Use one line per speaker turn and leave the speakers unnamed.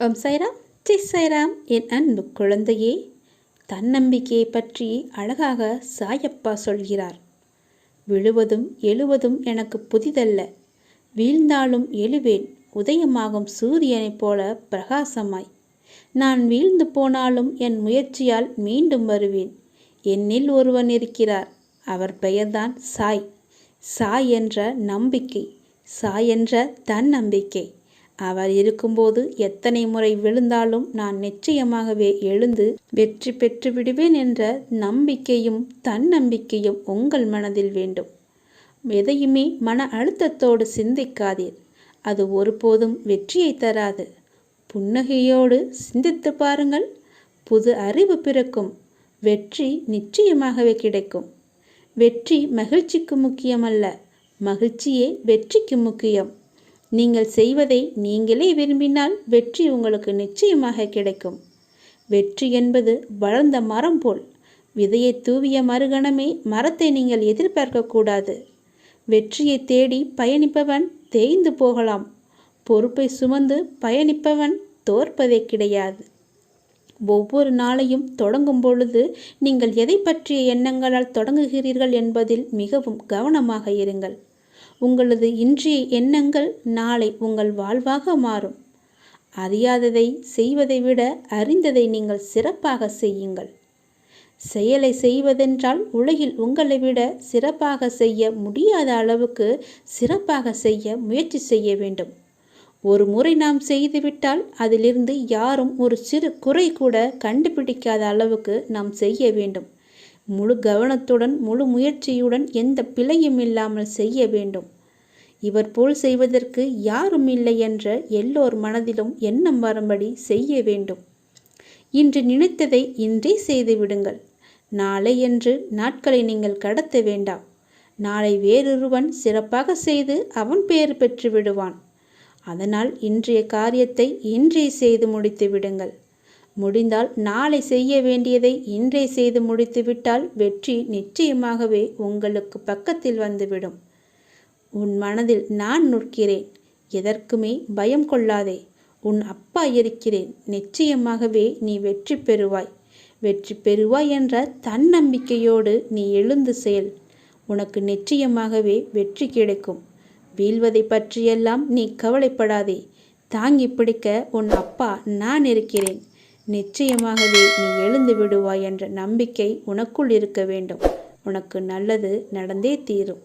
ஓம் சைராம். ஜெய் சைராம் என் அன்பு குழந்தையே. தன்னம்பிக்கையை பற்றி அழகாக சாயப்பா சொல்கிறார். விழுவதும் எழுவதும் எனக்கு புதிதல்ல. வீழ்ந்தாலும் எழுவேன். உதயமாகும் சூரியனைப் போல பிரகாசமாய். நான் வீழ்ந்து போனாலும் என் முயற்சியால் மீண்டும் வருவேன். என்னில் ஒருவன் இருக்கிறார். அவர் பெயர்தான் சாய். சாய் என்ற நம்பிக்கை. சாய் என்ற தன்னம்பிக்கை. அவர் இருக்கும்போது எத்தனை முறை விழுந்தாலும் நான் நிச்சயமாகவே எழுந்து வெற்றி பெற்று விடுவேன் என்ற நம்பிக்கையும் தன்னம்பிக்கையும் உங்கள் மனதில் வேண்டும். எதையுமே மன அழுத்தத்தோடு சிந்திக்காதீர். அது ஒருபோதும் வெற்றியை தராது. புன்னகையோடு சிந்தித்து பாருங்கள். புது அறிவு பிறக்கும். வெற்றி நிச்சயமாகவே கிடைக்கும். வெற்றி மகிழ்ச்சிக்கு முக்கியமல்ல. மகிழ்ச்சியே வெற்றிக்கு முக்கியம். நீங்கள் செய்வதை நீங்களே விரும்பினால் வெற்றி உங்களுக்கு நிச்சயமாக கிடைக்கும். வெற்றி என்பது வளர்ந்த மரம் போல். விதையை தூவிய மறுகணமே மரத்தை நீங்கள் எதிர்பார்க்கக்கூடாது வெற்றியை தேடி பயணிப்பவன் தேய்ந்து போகலாம். பொறுப்பை சுமந்து பயணிப்பவன் தோற்பதே கிடையாது. ஒவ்வொரு நாளையும் தொடங்கும் பொழுது நீங்கள் எதை பற்றிய எண்ணங்களால் தொடங்குகிறீர்கள் என்பதில் மிகவும் கவனமாக இருங்கள். உங்களது இன்றைய எண்ணங்கள் நாளை உங்கள் வாழ்வாக மாறும். அறியாததை செய்வதை விட அறிந்ததை நீங்கள் சிறப்பாக செய்யுங்கள். செயலை செய்வதென்றால் உலகில் உங்களை விட சிறப்பாக செய்ய முடியாத அளவுக்கு சிறப்பாக செய்ய முயற்சி செய்ய வேண்டும். ஒரு முறை நாம் செய்துவிட்டால் அதிலிருந்து யாரும் ஒரு சிறு குறை கூட கண்டுபிடிக்காத அளவுக்கு நாம் செய்ய வேண்டும். முழு கவனத்துடன் முழு முயற்சியுடன் எந்த பிழையும் இல்லாமல் செய்ய வேண்டும். இவர் போல் செய்வதற்கு யாரும் இல்லை என்ற எல்லோர் மனதிலும் எண்ணம் வரும்படி செய்ய வேண்டும். இன்று நினைத்ததை இன்றே செய்து விடுங்கள். நாளை என்று நாட்களை நீங்கள் கடத்த வேண்டாம். நாளை வேறொருவன் சிறப்பாக செய்து அவன் பெயர் பெற்று விடுவான். அதனால் இன்றைய காரியத்தை இன்றே செய்து முடித்து விடுங்கள். முடிந்தால் நாளை செய்ய வேண்டியதை இன்றே செய்து முடித்துவிட்டால் வெற்றி நிச்சயமாகவே உங்களுக்கு பக்கத்தில் வந்துவிடும். உன் மனதில் நான் நிற்கிறேன். எதற்குமே பயம் கொள்ளாதே. உன் அப்பா இருக்கிறேன். நிச்சயமாகவே நீ வெற்றி பெறுவாய். வெற்றி பெறுவாய் என்ற தன்னம்பிக்கையோடு நீ எழுந்து செயல். உனக்கு நிச்சயமாகவே வெற்றி கிடைக்கும். வீழ்வதை பற்றியெல்லாம் நீ கவலைப்படாதே. தாங்கி பிடிக்க உன் அப்பா நான் இருக்கிறேன். நிச்சயமாகவே நீ எழுந்து விடுவாய் என்ற நம்பிக்கை உனக்குள் இருக்க வேண்டும். உனக்கு நல்லது நடந்தே தீரும்.